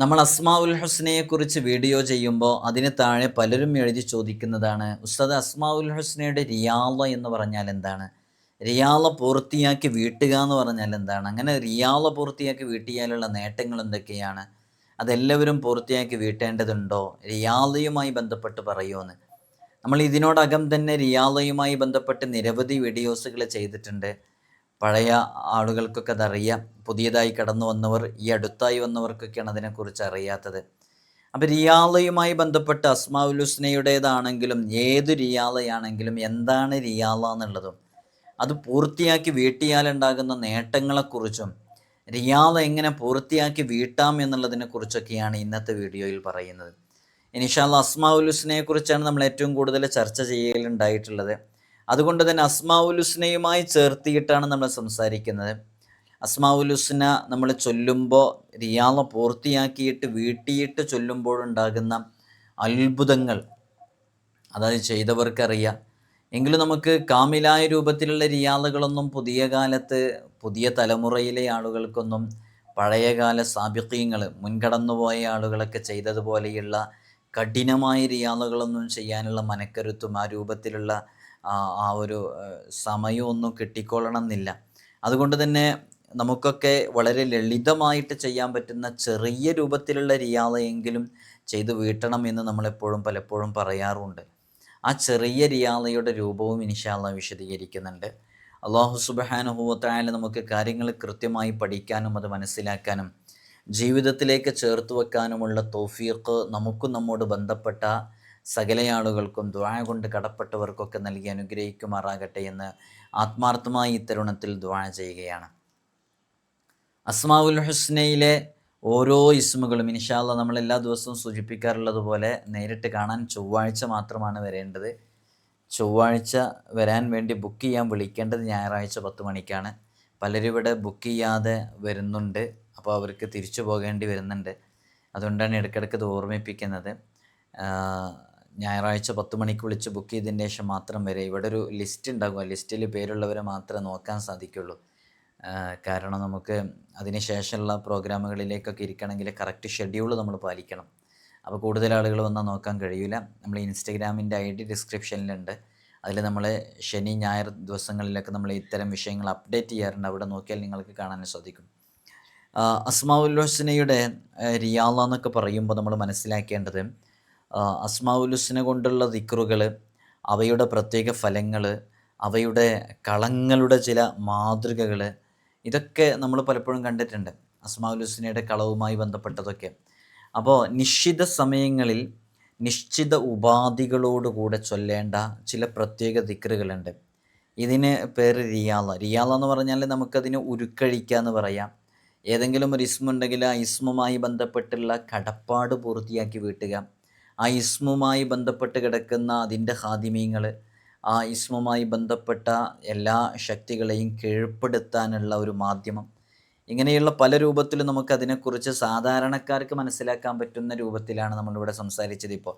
നമ്മൾ അസ്മാഉൽ ഹുസ്നയെക്കുറിച്ച് വീഡിയോ ചെയ്യുമ്പോൾ അതിന് താഴെ പലരും എഴുതി ചോദിക്കുന്നതാണ് ഉസ്താദ് അസ്മാഉൽ ഹുസ്നയുടെ റിയാള എന്ന് പറഞ്ഞാൽ എന്താണ്? റിയാള പൂർത്തിയാക്കി വീട്ടുക എന്ന് പറഞ്ഞാൽ എന്താണ്? അങ്ങനെ റിയാള പൂർത്തിയാക്കി വീട്ടിയാലുള്ള നേട്ടങ്ങൾ എന്തൊക്കെയാണ്? അതെല്ലാവരും പൂർത്തിയാക്കി വീട്ടേണ്ടതുണ്ടോ? റിയാളയുമായി ബന്ധപ്പെട്ട് പറയുമെന്ന് നമ്മൾ ഇതിനോടകം തന്നെ റിയാളയുമായി ബന്ധപ്പെട്ട് നിരവധി വീഡിയോസുകൾ ചെയ്തിട്ടുണ്ട്. പഴയ ആളുകൾക്കൊക്കെ അതറിയാം പുതിയതായി കടന്നു വന്നവർ ഈ അടുത്തായി വന്നവർക്കൊക്കെയാണ് അതിനെക്കുറിച്ച് അറിയാത്തത്. അപ്പം റിയാളയുമായി ബന്ധപ്പെട്ട് അസ്മാഉൽ ഹുസ്നയുടേതാണെങ്കിലും ഏത് റിയാലയാണെങ്കിലും എന്താണ് റിയാല എന്നുള്ളതും അത് പൂർത്തിയാക്കി വീട്ടിയാലുണ്ടാകുന്ന നേട്ടങ്ങളെക്കുറിച്ചും റിയാല എങ്ങനെ പൂർത്തിയാക്കി വീട്ടാം എന്നുള്ളതിനെക്കുറിച്ചൊക്കെയാണ് ഇന്നത്തെ വീഡിയോയിൽ പറയുന്നത്. ഇനിഷാൽ അസ്മാഉൽ ഹുസ്നയെക്കുറിച്ചാണ് നമ്മൾ ഏറ്റവും കൂടുതൽ ചർച്ച ചെയ്യലുണ്ടായിട്ടുള്ളത്. അതുകൊണ്ട് തന്നെ അസ്മാവുലുസ്നയുമായി ചേർത്തിയിട്ടാണ് നമ്മൾ സംസാരിക്കുന്നത്. അസ്മാവുലുസ്ന നമ്മൾ ചൊല്ലുമ്പോൾ റിയാള പൂർത്തിയാക്കിയിട്ട് വീട്ടിയിട്ട് ചൊല്ലുമ്പോഴുണ്ടാകുന്ന അത്ഭുതങ്ങൾ അതായത് ചെയ്തവർക്കറിയാം. എങ്കിലും നമുക്ക് കാമിലായ രൂപത്തിലുള്ള റിയാളുകളൊന്നും പുതിയ കാലത്ത് പുതിയ തലമുറയിലെ ആളുകൾക്കൊന്നും പഴയകാല സാബിക്കീങ്ങൾ മുൻകടന്നുപോയ ആളുകളൊക്കെ ചെയ്തതുപോലെയുള്ള കഠിനമായ റിയാളുകളൊന്നും ചെയ്യാനുള്ള മനക്കരുത്തും ആ രൂപത്തിലുള്ള ആ ഒരു സമയമൊന്നും കിട്ടിക്കൊള്ളണം എന്നില്ല അതുകൊണ്ട് തന്നെ നമുക്കൊക്കെ വളരെ ലളിതമായിട്ട് ചെയ്യാൻ പറ്റുന്ന ചെറിയ രൂപത്തിലുള്ള റിയാലയെങ്കിലും ചെയ്ത് വീട്ടണം എന്ന് നമ്മളെപ്പോഴും പലപ്പോഴും പറയാറുണ്ട്. ആ ചെറിയ റിയാലയുടെ രൂപവും ഇനിഷാല്ല വിശദീകരിക്കുന്നുണ്ട്. അള്ളാഹു സുബഹാനുഭവത്തായാലും നമുക്ക് കാര്യങ്ങൾ കൃത്യമായി പഠിക്കാനും അത് മനസ്സിലാക്കാനും ജീവിതത്തിലേക്ക് ചേർത്ത് വെക്കാനുമുള്ള തോഫീർക്ക് നമുക്കും നമ്മോട് ബന്ധപ്പെട്ട സകല ആളുകൾക്കും ദ്വായ കൊണ്ട് കടപ്പെട്ടവർക്കൊക്കെ നൽകി അനുഗ്രഹിക്കുമാറാകട്ടെ എന്ന് ആത്മാർത്ഥമായി ഇത്തരുണത്തിൽ ദ്വായ ചെയ്യുകയാണ്. അസ്മാവുൽ ഹുസ്നയിലെ ഓരോ ഇസ്മുകളും ഇൻഷാല്ല നമ്മൾ എല്ലാ ദിവസവും സൂചിപ്പിക്കാറുള്ളതുപോലെ നേരിട്ട് കാണാൻ ചൊവ്വാഴ്ച മാത്രമാണ് വരേണ്ടത്. ചൊവ്വാഴ്ച വരാൻ വേണ്ടി ബുക്ക് ചെയ്യാൻ വിളിക്കേണ്ടത് ഞായറാഴ്ച പത്ത് മണിക്കാണ്. പലരും ഇവിടെ ബുക്ക് ചെയ്യാതെ വരുന്നുണ്ട്. അപ്പോൾ അവർക്ക് തിരിച്ചു പോകേണ്ടി വരുന്നുണ്ട്. അതുകൊണ്ടാണ് ഇടയ്ക്കിടയ്ക്ക് ഇത് ഓർമ്മിപ്പിക്കുന്നത്. ഞായറാഴ്ച പത്ത് മണിക്ക് വിളിച്ച് ബുക്ക് ചെയ്തതിന് ശേഷം മാത്രം വരെ. ഇവിടെ ഒരു ലിസ്റ്റ് ഉണ്ടാകും. ആ ലിസ്റ്റിൽ പേരുള്ളവരെ മാത്രമേ നോക്കാൻ സാധിക്കുള്ളൂ. കാരണം നമുക്ക് അതിന് ശേഷമുള്ള പ്രോഗ്രാമുകളിലേക്കൊക്കെ ഇരിക്കണമെങ്കിൽ കറക്റ്റ് ഷെഡ്യൂൾ നമ്മൾ പാലിക്കണം. അപ്പോൾ കൂടുതൽ ആളുകൾ വന്നാൽ നോക്കാൻ കഴിയില്ല നമ്മൾ ഇൻസ്റ്റഗ്രാമിന്റെ ഐ ഡി ഡിസ്ക്രിപ്ഷനിലുണ്ട് അതിൽ നമ്മൾ ശനി ഞായർ ദിവസങ്ങളിലൊക്കെ നമ്മൾ ഇത്തരം വിഷയങ്ങൾ അപ്ഡേറ്റ് ചെയ്യാറുണ്ട്. അവിടെ നോക്കിയാൽ നിങ്ങൾക്ക് കാണാൻ സാധിക്കും. അസ്മാവുൽ ഹുസ്നയുടെ റിയാള എന്നൊക്കെ പറയുമ്പോൾ നമ്മൾ മനസ്സിലാക്കേണ്ടത് അസ്മാവുൽ ഹുസ്ന കൊണ്ടുള്ള ദിക്റുകൾ അവയുടെ പ്രത്യേക ഫലങ്ങൾ അവയുടെ കളങ്ങളുടെ ചില മാതൃകകൾ ഇതൊക്കെ നമ്മൾ പലപ്പോഴും കണ്ടിട്ടുണ്ട്. അസ്മാവുലുസിനയുടെ കളവുമായി ബന്ധപ്പെട്ടതൊക്കെ. അപ്പോൾ നിശ്ചിത സമയങ്ങളിൽ നിശ്ചിത ഉപാധികളോടുകൂടെ ചൊല്ലേണ്ട ചില പ്രത്യേക ദിക്റുകളുണ്ട്. ഇതിന് പേര് റിയാള. റിയാള എന്ന് പറഞ്ഞാൽ നമുക്കതിന് ഉരുക്കഴിക്കുക എന്ന് പറയാം. ഏതെങ്കിലും ഒരു ഇസ്മുണ്ടെങ്കിൽ ആ ഇസ്മുമായി ബന്ധപ്പെട്ടുള്ള കടപ്പാട് പൂർത്തിയാക്കി വീട്ടുക. ആ ഇസ്മുമായി ബന്ധപ്പെട്ട് കിടക്കുന്ന അതിന്റെ ഹാദിമീങ്ങൾ ആ ഇസ്മുമായി ബന്ധപ്പെട്ട എല്ലാ ശക്തികളെയും കീഴ്പ്പെടുത്താനുള്ള ഒരു മാധ്യമം. ഇങ്ങനെയുള്ള പല രൂപത്തിലും നമുക്കതിനെക്കുറിച്ച് സാധാരണക്കാർക്ക് മനസ്സിലാക്കാൻ പറ്റുന്ന രൂപത്തിലാണ് നമ്മളിവിടെ സംസാരിച്ചത് ഇപ്പോൾ.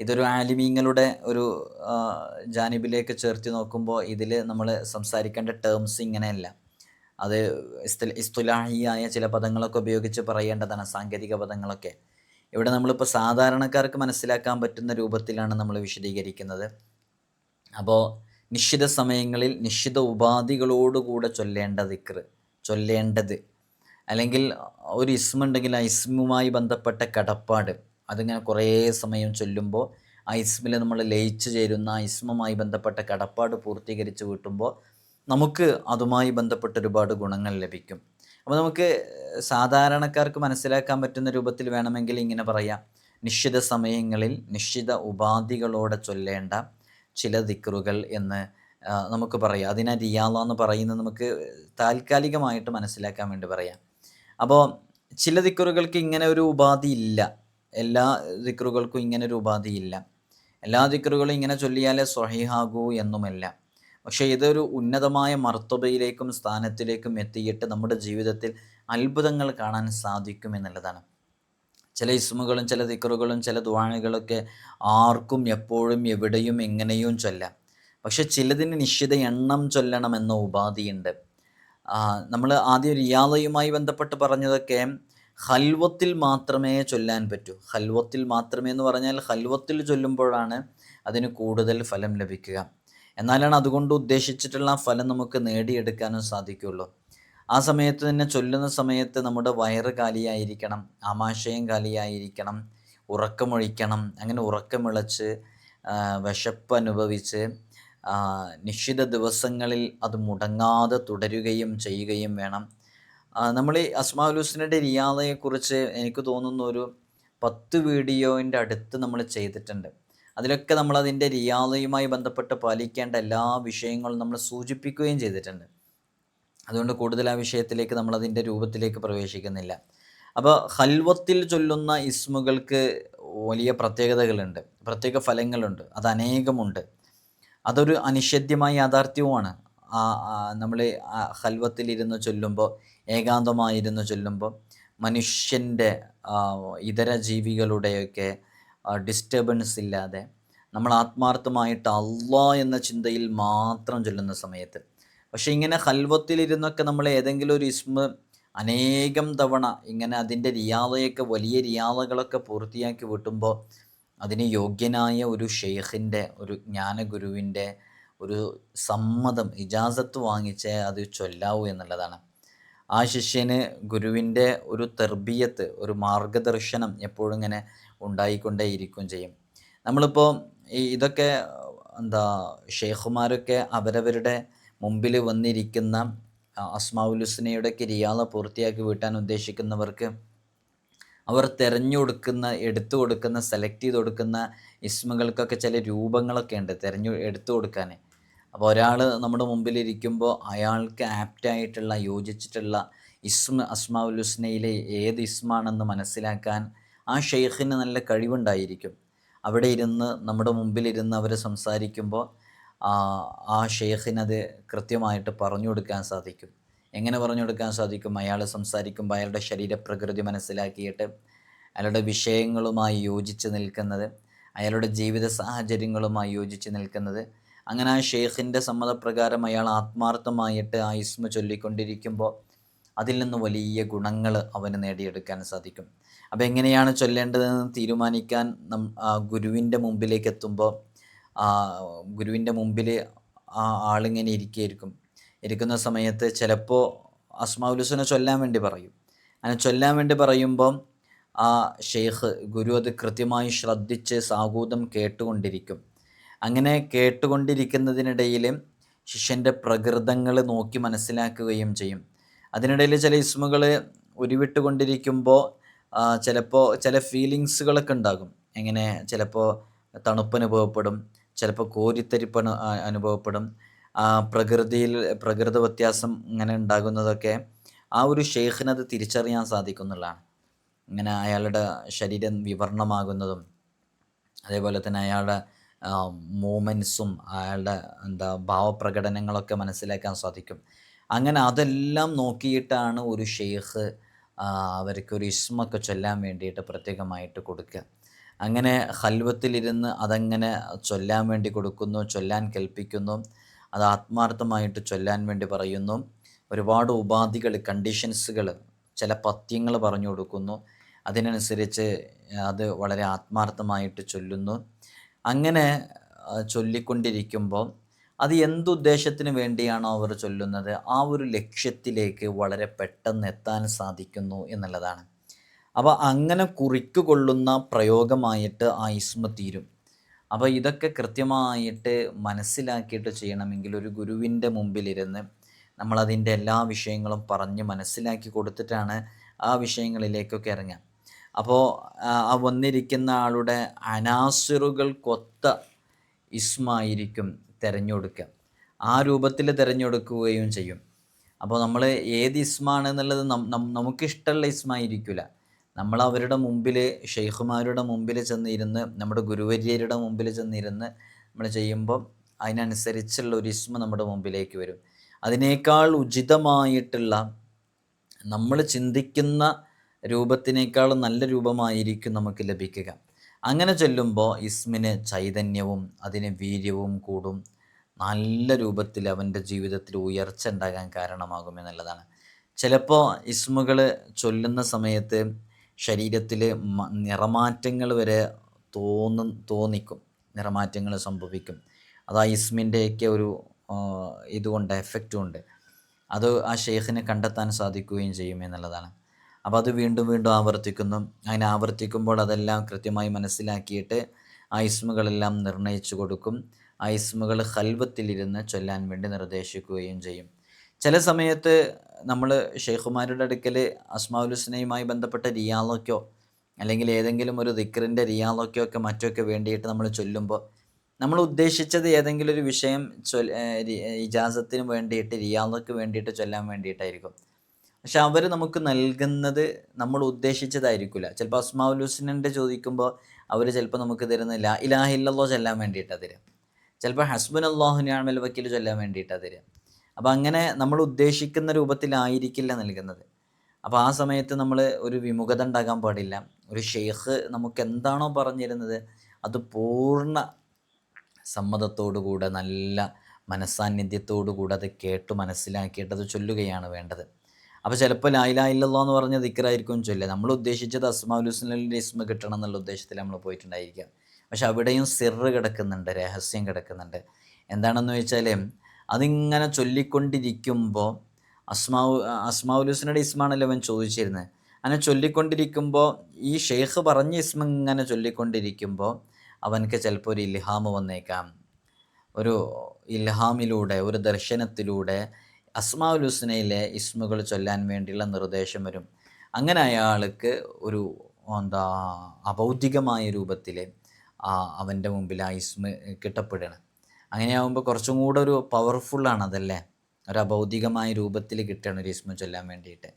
ഇതൊരു ആലിമീങ്ങളുടെ ഒരു ജാനിബിലേക്ക് ചേർത്ത് നോക്കുമ്പോൾ ഇതിൽ നമ്മൾ സംസാരിക്കേണ്ട ടേംസ് ഇങ്ങനെയല്ല. അത് ഇസ്തുലാഹിയായ ചില പദങ്ങളൊക്കെ ഉപയോഗിച്ച് പറയേണ്ടതാണ് സാങ്കേതിക പദങ്ങളൊക്കെ. ഇവിടെ നമ്മളിപ്പോൾ സാധാരണക്കാർക്ക് മനസ്സിലാക്കാൻ പറ്റുന്ന രൂപത്തിലാണ് നമ്മൾ വിശദീകരിക്കുന്നത്. അപ്പോൾ നിശ്ചിത സമയങ്ങളിൽ നിശ്ചിത ഉപാധികളോടുകൂടെ ചൊല്ലേണ്ട ദിക്ർ ചൊല്ലേണ്ടത്. അല്ലെങ്കിൽ ഒരു ഇസ്മുണ്ടെങ്കിൽ ആ ഇസ്മുമായി ബന്ധപ്പെട്ട കടപ്പാട് അതിങ്ങനെ കുറേ സമയം ചൊല്ലുമ്പോൾ ആ ഇസ്മിൽ നമ്മൾ ലയിച്ചു ചേരുന്ന ആ ഇസ്മുമായി ബന്ധപ്പെട്ട കടപ്പാട് പൂർത്തീകരിച്ച് വീട്ടുമ്പോൾ നമുക്ക് അതുമായി ബന്ധപ്പെട്ട ഒരുപാട് ഗുണങ്ങൾ ലഭിക്കും. അപ്പോൾ നമുക്ക് സാധാരണക്കാർക്ക് മനസ്സിലാക്കാൻ പറ്റുന്ന രൂപത്തിൽ വേണമെങ്കിൽ ഇങ്ങനെ പറയാം. നിശ്ചിത സമയങ്ങളിൽ നിശ്ചിത ഉപാധികളോടെ ചൊല്ലേണ്ട ചില ദിക്റുകൾ എന്ന് നമുക്ക് പറയാം. അതിനെ റിയാല എന്ന് പറയുന്നത് നമുക്ക് താൽക്കാലികമായിട്ട് മനസ്സിലാക്കാൻ വേണ്ടി പറയാം. അപ്പോൾ ചില ദിക്റുകൾക്ക് ഇങ്ങനെ ഒരു ഉപാധി ഇല്ല. എല്ലാ ദിക്റുകൾക്കും ഇങ്ങനെ ഒരു ഉപാധി ഇല്ല. എല്ലാ ദിക്റുകളും ഇങ്ങനെ ചൊല്ലിയാലേ സ്വഹിഹാകൂ എന്നുമല്ല. പക്ഷേ ഇതൊരു ഉന്നതമായ മർത്തബയിലേക്കും സ്ഥാനത്തിലേക്കും എത്തിയിട്ട് നമ്മുടെ ജീവിതത്തിൽ അത്ഭുതങ്ങൾ കാണാൻ സാധിക്കും എന്നുള്ളതാണ്. ചില ഇസ്മുകളും ചില ദിക്കറുകളും ചില ദ്വാണികളൊക്കെ ആർക്കും എപ്പോഴും എവിടെയും എങ്ങനെയും ചൊല്ലാം. പക്ഷെ ചിലതിന് നിശ്ചിത എണ്ണം ചൊല്ലണം ചൊല്ലണമെന്ന ഉപാധിയുണ്ട്. നമ്മൾ ആദ്യം റിയാദയുമായി ബന്ധപ്പെട്ട് പറഞ്ഞതൊക്കെ ഹൽവത്തിൽ മാത്രമേ ചൊല്ലാൻ പറ്റൂ. ഹൽവത്തിൽ മാത്രമേ എന്ന് പറഞ്ഞാൽ ഹൽവത്തിൽ ചൊല്ലുമ്പോഴാണ് അതിന് കൂടുതൽ ഫലം ലഭിക്കുക. എന്നാലാണ് അതുകൊണ്ട് ഉദ്ദേശിച്ചിട്ടുള്ള ഫലം നമുക്ക് നേടിയെടുക്കാനും സാധിക്കുള്ളൂ ആ സമയത്ത് തന്നെ ചൊല്ലുന്ന സമയത്ത് നമ്മുടെ വയറ് കാലിയായിരിക്കണം ആമാശയം കാലിയായിരിക്കണം ഉറക്കമൊഴിക്കണം അങ്ങനെ ഉറക്കമിളച്ച് വിശപ്പ് അനുഭവിച്ച് നിശ്ചിത ദിവസങ്ങളിൽ അത് മുടങ്ങാതെ തുടരുകയും ചെയ്യുകയും വേണം. നമ്മൾ ഈ അസ്മാലൂസിനുടെ റിയാദയെക്കുറിച്ച് എനിക്ക് തോന്നുന്ന ഒരു പത്ത് വീഡിയോന്റെ അടുത്ത് നമ്മൾ ചെയ്തിട്ടുണ്ട്. അതിലൊക്കെ നമ്മൾ അതിന്റെ റിയാദയുമായി ബന്ധപ്പെട്ട് പാലിക്കേണ്ട എല്ലാ വിഷയങ്ങളും നമ്മൾ സൂചിപ്പിക്കുകയും ചെയ്തിട്ടുണ്ട്. അതുകൊണ്ട് കൂടുതൽ ആ വിഷയത്തിലേക്ക് നമ്മൾ അതിന്റെ രൂപത്തിലേക്ക് പ്രവേശിക്കുന്നില്ല. അപ്പോൾ ഹൽവത്തിൽ ചൊല്ലുന്ന ഇസ്മുകൾക്ക് വലിയ പ്രത്യേകതകളുണ്ട്. പ്രത്യേക ഫലങ്ങളുണ്ട്. അത് അനേകമുണ്ട്. അതൊരു അനിഷേധ്യമായ യാഥാർത്ഥ്യവുമാണ്. നമ്മൾ ഹൽവത്തിലിരുന്ന് ചൊല്ലുമ്പോൾ ഏകാന്തമായിരുന്നു ചൊല്ലുമ്പോൾ മനുഷ്യന്റെ ഇതര ജീവികളുടെയൊക്കെ ഡിസ്റ്റർബൻസ് ഇല്ലാതെ നമ്മൾ ആത്മാർത്ഥമായിട്ട് അള്ളാ എന്ന ചിന്തയിൽ മാത്രം ചൊല്ലുന്ന സമയത്ത്. പക്ഷേ ഇങ്ങനെ ഹൽവത്തിലിരുന്നൊക്കെ നമ്മൾ ഏതെങ്കിലും ഒരു ഇസ്മ അനേകം തവണ ഇങ്ങനെ അതിന്റെ റിയാദയൊക്കെ വലിയ റിയാദകളൊക്കെ പൂർത്തിയാക്കി വിട്ടുമ്പോൾ അതിന് യോഗ്യനായ ഒരു ഷെയ്ഖിന്റെ ഒരു ജ്ഞാനഗുരുവിന്റെ ഒരു സമ്മതം ഇജാസത്ത് വാങ്ങിച്ച് അത് ചൊല്ലാവൂ എന്നുള്ളതാണ്. ആ ശിഷ്യന് ഗുരുവിന്റെ ഒരു തെർബിയത്ത് ഒരു മാർഗദർശനം എപ്പോഴും ഇങ്ങനെ ഉണ്ടായിക്കൊണ്ടേയിരിക്കും ചെയ്യും. നമ്മളിപ്പോൾ ഇതൊക്കെ എന്താ ഷെയ്ഖുമാരൊക്കെ അവരവരുടെ മുമ്പിൽ വന്നിരിക്കുന്ന അസ്മാവുലുസ്നയുടെ റിയാദ പൂർത്തിയാക്കി വീട്ടാൻ ഉദ്ദേശിക്കുന്നവർക്ക് അവർ തിരഞ്ഞെടുക്കുന്ന എടുത്തു കൊടുക്കുന്ന സെലക്ട് ചെയ്ത് കൊടുക്കുന്ന ഇസ്മുകൾക്കൊക്കെ ചില രൂപങ്ങളൊക്കെ ഉണ്ട് തിരഞ്ഞു എടുത്തു കൊടുക്കാൻ. അപ്പോൾ ഒരാൾ നമ്മുടെ മുമ്പിലിരിക്കുമ്പോൾ അയാൾക്ക് ആപ്റ്റായിട്ടുള്ള യോജിച്ചിട്ടുള്ള ഇസ്മ അസ്മാവുലുസ്നയിലെ ഏത് ഇസ്മാണെന്ന് മനസ്സിലാക്കാൻ ആ ഷെയ്ഖിന് നല്ല കഴിവുണ്ടായിരിക്കും. അവിടെ ഇരുന്ന് നമ്മുടെ മുമ്പിലിരുന്ന് അവർ സംസാരിക്കുമ്പോൾ ആ ഷെയ്ഖിനത് കൃത്യമായിട്ട് പറഞ്ഞു കൊടുക്കാൻ സാധിക്കും. എങ്ങനെ പറഞ്ഞു കൊടുക്കാൻ സാധിക്കും? അയാൾ സംസാരിക്കുമ്പോൾ അയാളുടെ ശരീരപ്രകൃതി മനസ്സിലാക്കിയിട്ട് അയാളുടെ വിഷയങ്ങളുമായി യോജിച്ച് നിൽക്കുന്നത് അയാളുടെ ജീവിത സാഹചര്യങ്ങളുമായി യോജിച്ച് നിൽക്കുന്നത്. അങ്ങനെ ആ ഷെയ്ഖിന്റെ സമ്മതപ്രകാരം അയാൾ ആത്മാർത്ഥമായിട്ട് ആ ഇസ്മ ചൊല്ലിക്കൊണ്ടിരിക്കുമ്പോൾ അതിൽ നിന്ന് വലിയ ഗുണങ്ങൾ അവന് നേടിയെടുക്കാൻ സാധിക്കും. അപ്പോൾ എങ്ങനെയാണ് ചൊല്ലേണ്ടതെന്ന് തീരുമാനിക്കാൻ നം ഗുരുവിന്റെ മുമ്പിലേക്ക് എത്തുമ്പോൾ ഗുരുവിന്റെ മുമ്പിൽ ആ ആളിങ്ങനെ ഇരിക്കുകയായിരിക്കും ഇരിക്കുന്ന സമയത്ത് ചിലപ്പോൾ അസ്മാവുലുസിനെ ചൊല്ലാൻ വേണ്ടി പറയും. അങ്ങനെ ചൊല്ലാൻ വേണ്ടി പറയുമ്പം ആ ഷെയ്ഖ് ഗുരു അത് കൃത്യമായി ശ്രദ്ധിച്ച് സാഹൂതം കേട്ടുകൊണ്ടിരിക്കും. അങ്ങനെ കേട്ടുകൊണ്ടിരിക്കുന്നതിനിടയിൽ ശിഷ്യന്റെ പ്രകൃതങ്ങൾ നോക്കി മനസ്സിലാക്കുകയും ചെയ്യും. അതിനിടയിൽ ചില ഇസ്മുകൾ ഉരുവിട്ടുകൊണ്ടിരിക്കുമ്പോൾ ചിലപ്പോൾ ചില ഫീലിങ്സുകളൊക്കെ ഉണ്ടാകും. എങ്ങനെ ചിലപ്പോൾ തണുപ്പ് അനുഭവപ്പെടും ചിലപ്പോൾ കോരിത്തരിപ്പ് അനുഭവപ്പെടും. പ്രകൃതിയിൽ പ്രകൃത വ്യത്യാസം ഇങ്ങനെ ഉണ്ടാകുന്നതൊക്കെ ആ ഒരു ഷെയ്ഖിനത് തിരിച്ചറിയാൻ സാധിക്കുന്നുള്ളതാണ്. ഇങ്ങനെ അയാളുടെ ശരീരം വിവരണമാകുന്നതും അതേപോലെ തന്നെ അയാളുടെ മൂമെൻസും അയാളുടെ എന്താ ഭാവപ്രകടനങ്ങളൊക്കെ മനസ്സിലാക്കാൻ സാധിക്കും. അങ്ങനെ അതെല്ലാം നോക്കിയിട്ടാണ് ഒരു ഷെയ്ഖ് അവർക്കൊരു ഇസ്മൊക്കെ ചൊല്ലാൻ വേണ്ടിയിട്ട് പ്രത്യേകമായിട്ട് കൊടുക്കുക. അങ്ങനെ ഹൽവത്തിലിരുന്ന് അതങ്ങനെ ചൊല്ലാൻ വേണ്ടി കൊടുക്കുന്നു ചൊല്ലാൻ കൽപ്പിക്കുന്നു അത് ആത്മാർത്ഥമായിട്ട് ചൊല്ലാൻ വേണ്ടി പറയുന്നു. ഒരുപാട് ഉപാധികൾ കണ്ടീഷൻസുകൾ ചില പത്യങ്ങൾ പറഞ്ഞു കൊടുക്കുന്നു. അതിനനുസരിച്ച് അത് വളരെ ആത്മാർത്ഥമായിട്ട് ചൊല്ലുന്നു. അങ്ങനെ ചൊല്ലിക്കൊണ്ടിരിക്കുമ്പോൾ അത് എന്തുദ്ദേശത്തിന് വേണ്ടിയാണോ അവർ ചൊല്ലുന്നത്? ആ ഒരു ലക്ഷ്യത്തിലേക്ക് വളരെ പെട്ടെന്ന് എത്താൻ സാധിക്കുന്നു എന്നുള്ളതാണ്. അപ്പോൾ അങ്ങനെ കുറിക്ക് കൊള്ളുന്ന പ്രയോഗമായിട്ട് ആ ഇസ്മ തീരും. അപ്പോൾ ഇതൊക്കെ കൃത്യമായിട്ട് മനസ്സിലാക്കിയിട്ട് ചെയ്യണമെങ്കിൽ ഒരു ഗുരുവിന്റെ മുമ്പിലിരുന്ന് നമ്മളതിന്റെ എല്ലാ വിഷയങ്ങളും പറഞ്ഞ് മനസ്സിലാക്കി കൊടുത്തിട്ടാണ് ആ വിഷയങ്ങളിലേക്കൊക്കെ ഇറങ്ങുക. അപ്പോൾ ആ വന്നിരിക്കുന്ന ആളുടെ അനാസിറുകൾക്കൊത്ത ഇസ്മായിരിക്കും. തിരഞ്ഞെടുക്കുക. ആ രൂപത്തിൽ തിരഞ്ഞെടുക്കുകയും ചെയ്യും. അപ്പോൾ നമ്മൾ ഏത് ഇസ്മാണ് എന്നുള്ളത് നമുക്കിഷ്ടമുള്ള ഇസ്മായിരിക്കില്ല. നമ്മൾ അവരുടെ മുമ്പിൽ ഷെയ്ഖുമാരുടെ മുമ്പിൽ ചെന്നിരുന്ന് നമ്മുടെ ഗുരുവര്യരുടെ മുമ്പിൽ ചെന്നിരുന്ന് നമ്മൾ ചെയ്യുമ്പോൾ അതിനനുസരിച്ചുള്ള ഒരു ഇസ്മ നമ്മുടെ മുമ്പിലേക്ക് വരും. അതിനേക്കാൾ ഉചിതമായിട്ടുള്ള നമ്മൾ ചിന്തിക്കുന്ന രൂപത്തിനേക്കാൾ നല്ല രൂപമായിരിക്കും നമുക്ക് ലഭിക്കുക. അങ്ങനെ ചൊല്ലുമ്പോൾ ഇസ്മിന് ചൈതന്യവും അതിന് വീര്യവും കൂടും. നല്ല രൂപത്തിൽ അവന്റെ ജീവിതത്തിൽ ഉയർച്ച ഉണ്ടാകാൻ കാരണമാകുമെന്നുള്ളതാണ് ചിലപ്പോൾ ഇസ്മുകൾ ചൊല്ലുന്ന സമയത്ത് ശരീരത്തിൽ നിറമാറ്റങ്ങൾ വരെ തോന്നു തോന്നിക്കും. നിറമാറ്റങ്ങൾ സംഭവിക്കും. അത് ആ ഇസ്മിന്റെയൊക്കെ ഒരു ഇതുകൊണ്ട് എഫക്റ്റും ഉണ്ട്. അത് ആ ഷെയ്ഖിനെ കണ്ടെത്താൻ സാധിക്കുകയും ചെയ്യും എന്നുള്ളതാണ്. അപ്പോൾ അത് വീണ്ടും വീണ്ടും ആവർത്തിക്കുന്നു. അങ്ങനെ ആവർത്തിക്കുമ്പോൾ അതെല്ലാം കൃത്യമായി മനസ്സിലാക്കിയിട്ട് ആ ഇസ്മുകളെല്ലാം നിർണയിച്ചു കൊടുക്കും. ആ ഇസ്മുകൾ ഹൽവത്തിലിരുന്ന് ചൊല്ലാൻ വേണ്ടി നിർദ്ദേശിക്കുകയും ചെയ്യും. ചില സമയത്ത് നമ്മൾ ഷെയ്ഖുമാരുടെ അടുക്കൽ അസ്മാവുലുസ്നയുമായി ബന്ധപ്പെട്ട റിയാളൊക്കെയോ അല്ലെങ്കിൽ ഏതെങ്കിലും ഒരു ദിക്റിന്റെ റിയാളൊക്കെയോ ഒക്കെ മറ്റൊക്കെ വേണ്ടിയിട്ട് നമ്മൾ ചൊല്ലുമ്പോൾ നമ്മൾ ഉദ്ദേശിച്ചത് ഏതെങ്കിലും ഒരു വിഷയം ചൊൽ ഇജാസത്തിന് വേണ്ടിയിട്ട് റിയാലൊക്കെ വേണ്ടിയിട്ട് ചൊല്ലാൻ വേണ്ടിയിട്ടായിരിക്കും. പക്ഷെ അവർ നമുക്ക് നൽകുന്നത് നമ്മൾ ഉദ്ദേശിച്ചതായിരിക്കില്ല ചിലപ്പോൾ ഹുസ്നന്റെ ചോദിക്കുമ്പോൾ അവർ ചിലപ്പോൾ നമുക്ക് തരുന്നില്ല ഇലാഹില്ലല്ലോ ചെല്ലാൻ വേണ്ടിയിട്ടാണ് തരിക ചിലപ്പോൾ ഹസ്ബൻ അള്ളാഹുനാമൽ വക്കീൽ ചൊല്ലാൻ വേണ്ടിയിട്ടാണ് തരിക അപ്പോൾ അങ്ങനെ നമ്മൾ ഉദ്ദേശിക്കുന്ന രൂപത്തിലായിരിക്കില്ല നൽകുന്നത്. അപ്പോൾ ആ സമയത്ത് നമ്മൾ ഒരു വിമുഖത ഉണ്ടാകാൻ പാടില്ല. ഒരു ഷെയ്ഖ് നമുക്ക് എന്താണോ പറഞ്ഞിരുന്നത് അത് പൂർണ സമ്മതത്തോടുകൂടെ നല്ല മനസ്സാന്നിധ്യത്തോടുകൂടെ അത് കേട്ട് മനസ്സിലാക്കിയിട്ട് അത് ചൊല്ലുകയാണ് വേണ്ടത്. അപ്പോൾ ചിലപ്പോൾ ലായില എന്ന് പറഞ്ഞ ദിക്കറായിരിക്കും ചൊല്ല നമ്മൾ ഉദ്ദേശിച്ചത് അസ്മാഉൽ ഹുസ്നലിന്റെ ഇസ്മ കിട്ടണം എന്നുള്ള ഉദ്ദേശത്തിൽ നമ്മൾ പോയിട്ടുണ്ടായിരിക്കാം പക്ഷെ അവിടെയും സിറ് കിടക്കുന്നുണ്ട് രഹസ്യം കിടക്കുന്നുണ്ട്. എന്താണെന്ന് വെച്ചാൽ അതിങ്ങനെ ചൊല്ലിക്കൊണ്ടിരിക്കുമ്പോൾ അസ്മാവു അസ്മാഉൽ ഹുസ്നയുടെ ഇസ്മാണല്ലോ അവൻ ചോദിച്ചിരുന്നത് അങ്ങനെ ചൊല്ലിക്കൊണ്ടിരിക്കുമ്പോൾ ഈ ഷെയ്ഖ് പറഞ്ഞ ഇസ്മ ഇങ്ങനെ ചൊല്ലിക്കൊണ്ടിരിക്കുമ്പോൾ അവനക്ക് ചിലപ്പോൾ ഒരു ഇൽഹാമ് വന്നേക്കാം. ഒരു ഇൽഹാമിലൂടെ ഒരു ദർശനത്തിലൂടെ അസ്മാഉൽ ഹുസ്നയിലെ ഇസ്മുകൾ ചൊല്ലാൻ വേണ്ടിയുള്ള നിർദ്ദേശം വരും. അങ്ങനെ അയാൾക്ക് ഒരു എന്താ അഭൗതികമായ രൂപത്തിൽ അവന്റെ മുമ്പിൽ ആ ഇസ്മ കിട്ടപ്പെടുകയാണ്. അങ്ങനെയാകുമ്പോൾ കുറച്ചും കൂടെ ഒരു പവർഫുള്ളാണ് അതല്ലേ? ഒരു അഭൗതികമായ രൂപത്തിൽ കിട്ടുകയാണ് ഒരു ഇസ്മ ചൊല്ലാൻ വേണ്ടിയിട്ട്.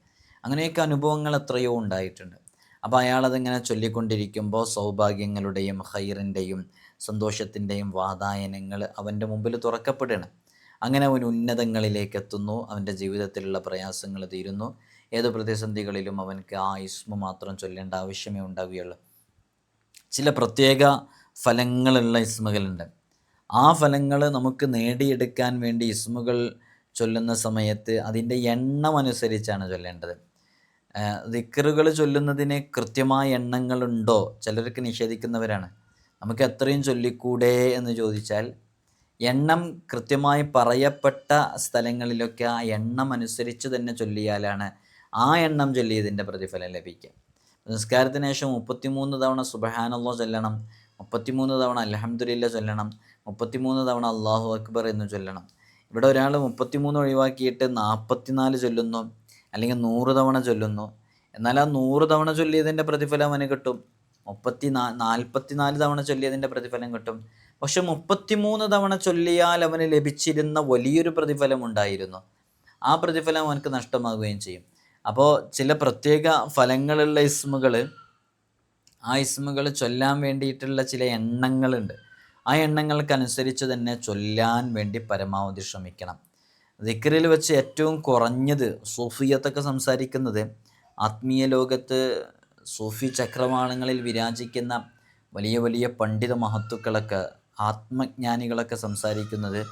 അങ്ങനെയൊക്കെ അനുഭവങ്ങൾ എത്രയോ ഉണ്ടായിട്ടുണ്ട്. അപ്പോൾ അയാളതിങ്ങനെ ചൊല്ലിക്കൊണ്ടിരിക്കുമ്പോൾ സൗഭാഗ്യങ്ങളുടെയും ഹൈറിന്റെയും സന്തോഷത്തിന്റെയും വാതായനങ്ങൾ അവന്റെ മുമ്പിൽ തുറക്കപ്പെടുകയാണ്. അങ്ങനെ അവൻ ഉന്നതങ്ങളിലേക്ക് എത്തുന്നു അവന്റെ ജീവിതത്തിലുള്ള പ്രയാസങ്ങൾ തീരുന്നു. ഏത് പ്രതിസന്ധികളിലും അവൻക്ക് ആ ഇസ്മ മാത്രം ചൊല്ലേണ്ട ആവശ്യമേ ഉണ്ടാവുകയുള്ളൂ. ചില പ്രത്യേക ഫലങ്ങളുള്ള ഇസ്മുകളുണ്ട് ആ ഫലങ്ങൾ നമുക്ക് നേടിയെടുക്കാൻ വേണ്ടി ഇസ്മുകൾ ചൊല്ലുന്ന സമയത്ത് അതിന്റെ എണ്ണം അനുസരിച്ചാണ് ചൊല്ലേണ്ടത്. ദിക്കറുകൾ ചൊല്ലുന്നതിന് കൃത്യമായ എണ്ണങ്ങളുണ്ടോ? ചിലർക്ക് നിഷേധിക്കുന്നവരാണ്. നമുക്ക് എത്രയും ചൊല്ലിക്കൂടെ എന്ന് ചോദിച്ചാൽ എണ്ണം കൃത്യമായി പറയപ്പെട്ട സ്ഥലങ്ങളിലൊക്കെ ആ എണ്ണം അനുസരിച്ച് തന്നെ ചൊല്ലിയാലാണ് ആ എണ്ണം ചൊല്ലിയതിന്റെ പ്രതിഫലം ലഭിക്കുക. നിസ്കാരത്തിന് ശേഷം മുപ്പത്തിമൂന്ന് തവണ സുബഹാനല്ലോ ചൊല്ലണം മുപ്പത്തിമൂന്ന് തവണ അലഹമുല്ല ചൊല്ലണം മുപ്പത്തിമൂന്ന് തവണ അള്ളാഹു അക്ബർ എന്ന് ചൊല്ലണം. ഇവിടെ ഒരാൾ മുപ്പത്തിമൂന്ന് ഒഴിവാക്കിയിട്ട് നാൽപ്പത്തിനാല് ചൊല്ലുന്നു അല്ലെങ്കിൽ നൂറ് തവണ ചൊല്ലുന്നു. എന്നാൽ ആ നൂറ് തവണ ചൊല്ലിയതിന്റെ പ്രതിഫലം അവന് കിട്ടും. മുപ്പത്തി നാ നാൽപ്പത്തിനാല് തവണ ചൊല്ലിയതിന്റെ പ്രതിഫലം കിട്ടും. പക്ഷെ മുപ്പത്തിമൂന്ന് തവണ ചൊല്ലിയാൽ അവന് ലഭിച്ചിരുന്ന വലിയൊരു പ്രതിഫലം ഉണ്ടായിരുന്നു ആ പ്രതിഫലം അവനക്ക് നഷ്ടമാകുകയും ചെയ്യും. അപ്പോൾ ചില പ്രത്യേക ഫലങ്ങളുള്ള ഇസ്മുകൾ ആ ഇസ്മുകൾ ചൊല്ലാൻ വേണ്ടിയിട്ടുള്ള ചില എണ്ണങ്ങളുണ്ട്. ആ എണ്ണങ്ങൾക്കനുസരിച്ച് തന്നെ ചൊല്ലാൻ വേണ്ടി പരമാവധി ശ്രമിക്കണം. ദിക്രിൽ വെച്ച് ഏറ്റവും കുറഞ്ഞത് സൂഫിയത്തൊക്കെ സംസാരിക്കുന്നത് ആത്മീയ ലോകത്ത് സൂഫി ചക്രവാളങ്ങളിൽ വിരാജിക്കുന്ന വലിയ വലിയ പണ്ഡിത മഹത്തുക്കളൊക്കെ ആത്മജ്ഞാനികളൊക്കെ സംസാരിക്കുന്നത്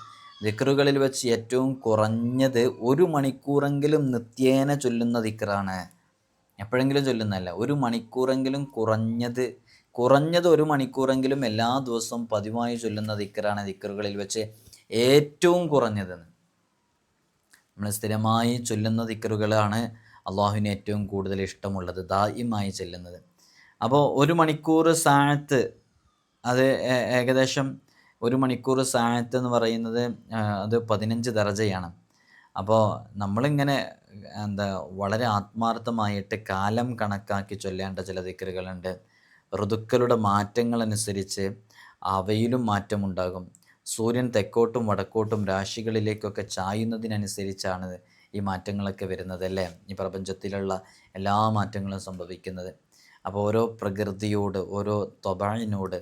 ദിക്റുകളിൽ വെച്ച് ഏറ്റവും കുറഞ്ഞത് ഒരു മണിക്കൂറെങ്കിലും നിത്യേന ചൊല്ലുന്ന ദിക്റാണ്. എപ്പോഴെങ്കിലും ചൊല്ലുന്നതല്ല ഒരു മണിക്കൂറെങ്കിലും കുറഞ്ഞത് കുറഞ്ഞത് ഒരു മണിക്കൂറെങ്കിലും എല്ലാ ദിവസവും പതിവായി ചൊല്ലുന്ന ദിക്റാണ് ദിക്റുകളിൽ വെച്ച് ഏറ്റവും കുറഞ്ഞതെന്ന് നമ്മൾ സ്ഥിരമായി ചൊല്ലുന്ന ദിക്റുകളാണ് അള്ളാഹുവിന് ഏറ്റവും കൂടുതൽ ഇഷ്ടമുള്ളത് ദായിമായി ചെല്ലുന്നത്. അപ്പോൾ ഒരു മണിക്കൂർ സാഴത്ത് അത് ഏകദേശം ഒരു മണിക്കൂർ സാഴത്ത് എന്ന് പറയുന്നത് അത് പതിനഞ്ച് ദർജയാണ് അപ്പോൾ നമ്മളിങ്ങനെ എന്താ വളരെ ആത്മാർത്ഥമായിട്ട് കാലം കണക്കാക്കി ചൊല്ലേണ്ട ചില ദിക്കറുകളുണ്ട് ഋതുക്കളുടെ മാറ്റങ്ങളനുസരിച്ച് അവയിലും മാറ്റമുണ്ടാകും. സൂര്യൻ തെക്കോട്ടും വടക്കോട്ടും രാശികളിലേക്കൊക്കെ ചായുന്നതിനനുസരിച്ചാണ് ഈ മാറ്റങ്ങളൊക്കെ വരുന്നത് അല്ലേ? ഈ പ്രപഞ്ചത്തിലുള്ള എല്ലാ മാറ്റങ്ങളും സംഭവിക്കുന്നത്. അപ്പോൾ ഓരോ പ്രകൃതിയോട് ഓരോ ത്വബാഴിനോട്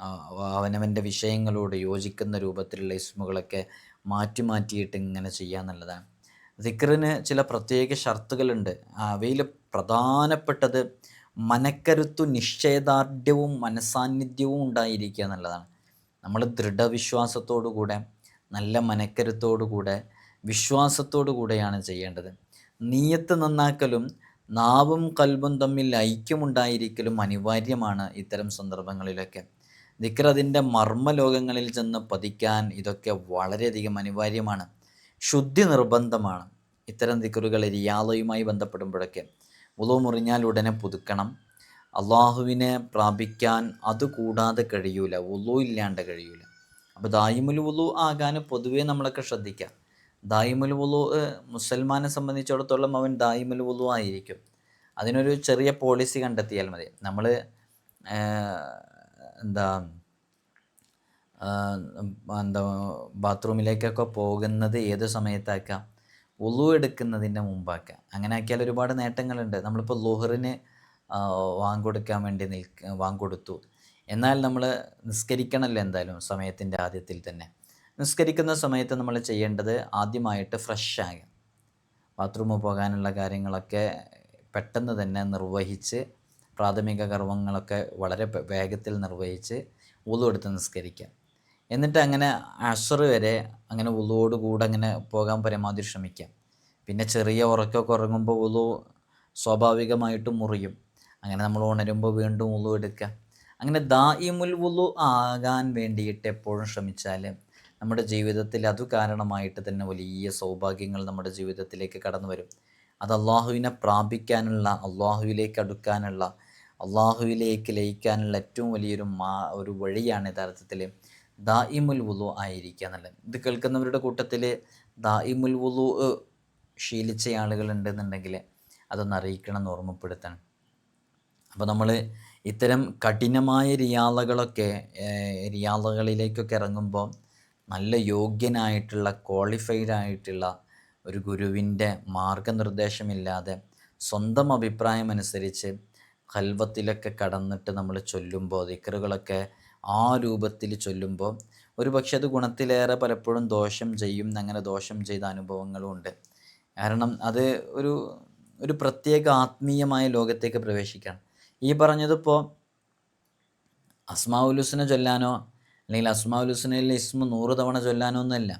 അവനവന്റെ വിഷയങ്ങളോട് യോജിക്കുന്ന രൂപത്തിലുള്ള ഇസ്മുകളൊക്കെ മാറ്റി മാറ്റിയിട്ട് ഇങ്ങനെ ചെയ്യുക എന്നുള്ളതാണ് ദിക്റിന് ചില പ്രത്യേക ഷർത്തുകളുണ്ട്. അവയിൽ പ്രധാനപ്പെട്ടത് മനക്കരുത്തു നിശ്ചയദാർഢ്യവും മനസാന്നിധ്യവും ഉണ്ടായിരിക്കുക എന്നുള്ളതാണ്. നമ്മൾ ദൃഢവിശ്വാസത്തോടുകൂടെ നല്ല മനക്കരുത്തോടുകൂടെ വിശ്വാസത്തോടു കൂടെയാണ് ചെയ്യേണ്ടത്. നീയത്ത് നന്നാക്കലും നാവും കൽബും തമ്മിൽ ഐക്യമുണ്ടായിരിക്കലും അനിവാര്യമാണ് ഇത്തരം സന്ദർഭങ്ങളിലൊക്കെ. ദിക്ർ അതിന്റെ മർമ്മലോകങ്ങളിൽ ചെന്ന് പതിക്കാൻ ഇതൊക്കെ വളരെയധികം അനിവാര്യമാണ്. ശുദ്ധി നിർബന്ധമാണ്. ഇത്തരം ദിക്റുകൾ റിയാദയുമായി ബന്ധപ്പെടുമ്പോഴൊക്കെ ഉളു മുറിഞ്ഞാൽ ഉടനെ പുതുക്കണം. അള്ളാഹുവിനെ പ്രാപിക്കാൻ അതുകൂടാതെ കഴിയൂല. ഉളു ഇല്ലാണ്ട് കഴിയൂല. അപ്പോൾ ദായിമുൽ ഉളു ആകാൻ പൊതുവേ നമ്മളൊക്കെ ശ്രദ്ധിക്കാം. ദായിമുൽ ഉളു മുസൽമാനെ സംബന്ധിച്ചിടത്തോളം അവൻ ദായിമുൽ ഉളു ആയിരിക്കും. അതിനൊരു ചെറിയ പോളിസി കണ്ടെത്തിയാൽ മതി. നമ്മൾ എന്താ എന്താ ബാത്റൂമിലേക്കൊക്കെ പോകുന്നത് ഏത് സമയത്താക്കാം? ഉളു എടുക്കുന്നതിന്റെ മുമ്പാക്കാം. അങ്ങനെ ആക്കിയാൽ ഒരുപാട് നേട്ടങ്ങളുണ്ട്. നമ്മളിപ്പോൾ ലുഹറിന് വാങ്ങിക്കൊടുക്കാൻ വേണ്ടി നിൽക്ക വാങ്ങിക്കൊടുത്തു എന്നാൽ നമ്മൾ നിസ്കരിക്കണമല്ലോ എന്തായാലും സമയത്തിന്റെ ആദ്യത്തിൽ തന്നെ. നിസ്കരിക്കുന്ന സമയത്ത് നമ്മൾ ചെയ്യേണ്ടത് ആദ്യമായിട്ട് ഫ്രഷ് ആകുക. ബാത്റൂമിൽ പോകാനുള്ള കാര്യങ്ങളൊക്കെ പെട്ടെന്ന് തന്നെ നിർവഹിച്ച് പ്രാഥമിക കർമ്മങ്ങളൊക്കെ വളരെ വേഗത്തിൽ നിർവഹിച്ച് ഉളുവെടുത്ത് നിസ്കരിക്കുക എന്നിട്ട് അങ്ങനെ അഷർ വരെ അങ്ങനെ ഉളുവോട് കൂടെ അങ്ങനെ പോകാൻ പരമാവധി ശ്രമിക്കുക പിന്നെ ചെറിയ ഉറക്കമൊക്കെ ഉറങ്ങുമ്പോൾ ഉളു സ്വാഭാവികമായിട്ട് മുറിയും. അങ്ങനെ നമ്മൾ ഉണരുമ്പോൾ വീണ്ടും ഉളു എടുക്കുക അങ്ങനെ ദായിമുൽ ഉളു ആകാൻ വേണ്ടിയിട്ട് എപ്പോഴും ശ്രമിച്ചാൽ നമ്മുടെ ജീവിതത്തിൽ അത് കാരണമായിട്ട് തന്നെ വലിയ സൗഭാഗ്യങ്ങൾ നമ്മുടെ ജീവിതത്തിലേക്ക് കടന്നു വരും. അത് അള്ളാഹുവിനെ പ്രാപിക്കാനുള്ള അള്ളാഹുവിലേക്ക് അടുക്കാനുള്ള അള്ളാഹുവിലേക്ക് ലയിക്കാനുള്ള ഏറ്റവും വലിയൊരു മാ ഒരു വഴിയാണ് യഥാർത്ഥത്തിൽ ദായിമുൽ വുളു ആയിരിക്കുക എന്നുള്ളത്. ഇത് കേൾക്കുന്നവരുടെ കൂട്ടത്തിൽ ദായിമുൽ വുലു ശീലിച്ച ആളുകൾ ഉണ്ടെന്നുണ്ടെങ്കിൽ അതൊന്ന് അറിയിക്കണം എന്ന് ഓർമ്മപ്പെടുത്തണം. അപ്പോൾ നമ്മൾ ഇത്തരം കഠിനമായ റിയാളകളൊക്കെ റിയാളകളിലേക്കൊക്കെ ഇറങ്ങുമ്പോൾ നല്ല യോഗ്യനായിട്ടുള്ള ക്വാളിഫൈഡ് ആയിട്ടുള്ള ഒരു ഗുരുവിന്റെ മാർഗനിർദ്ദേശമില്ലാതെ സ്വന്തം അഭിപ്രായം അനുസരിച്ച് കൽവത്തിലൊക്കെ കടന്നിട്ട് നമ്മൾ ചൊല്ലുമ്പോൾ ദിക്കറുകളൊക്കെ ആ രൂപത്തിൽ ചൊല്ലുമ്പോൾ ഒരു പക്ഷെ അത് ഗുണത്തിലേറെ പലപ്പോഴും ദോഷം ചെയ്യും അങ്ങനെ ദോഷം ചെയ്ത അനുഭവങ്ങളും ഉണ്ട്. കാരണം അത് ഒരു ഒരു പ്രത്യേക ആത്മീയമായ ലോകത്തേക്ക് പ്രവേശിക്കണം. ഈ പറഞ്ഞതിപ്പോൾ അസ്മാവുലുസിനെ ചൊല്ലാനോ അല്ലെങ്കിൽ അസ്മാവുലുസിനിൽ ഇസ്മ നൂറ് തവണ ചൊല്ലാനോ ഒന്നുമല്ല.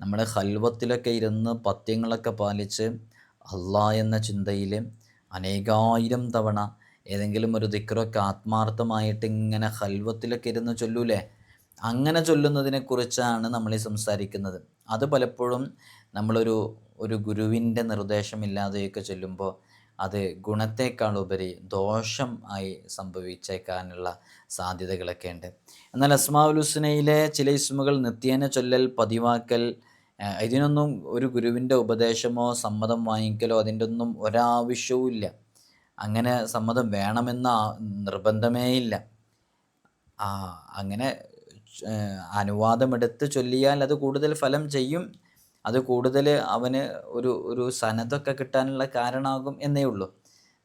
നമ്മൾ ഹൽവത്തിലൊക്കെ ഇരുന്ന് പത്യങ്ങളൊക്കെ പാലിച്ച് അള്ളാ എന്ന ചിന്തയിൽ അനേകായിരം തവണ ഏതെങ്കിലും ഒരു ദിക്റൊക്കെ ആത്മാർത്ഥമായിട്ട് ഇങ്ങനെ ഹൽവത്തിലൊക്കെ ഇരുന്ന് ചൊല്ലൂലേ? അങ്ങനെ ചൊല്ലുന്നതിനെക്കുറിച്ചാണ് നമ്മൾ ഈ സംസാരിക്കുന്നത്. അത് പലപ്പോഴും നമ്മളൊരു ഒരു ഗുരുവിന്റെ നിർദ്ദേശമില്ലാതെയൊക്കെ ചൊല്ലുമ്പോൾ അത് ഗുണത്തേക്കാൾ ഉപരി ദോഷം ആയി സംഭവിച്ചേക്കാനുള്ള സാധ്യതകളൊക്കെ ഉണ്ട്. എന്നാൽ അസ്മാഉൽ ഹുസ്നയിലെ ചില ഇസ്മുകൾ നിത്യേന ചൊല്ലൽ പതിവാക്കൽ ഇതിനൊന്നും ഒരു ഗുരുവിന്റെ ഉപദേശമോ സമ്മതം വാങ്ങിക്കലോ അതിന്റെ ഒന്നും ഒരാവശ്യവും ഇല്ല അങ്ങനെ സമ്മതം വേണമെന്ന നിർബന്ധമേ ഇല്ല. ആ അങ്ങനെ അനുവാദമെടുത്ത് ചൊല്ലിയാൽ അത് കൂടുതൽ ഫലം ചെയ്യും. അത് കൂടുതൽ അവന് ഒരു ഒരു സനതൊക്കെ കിട്ടാനുള്ള കാരണമാകും എന്നേ ഉള്ളൂ.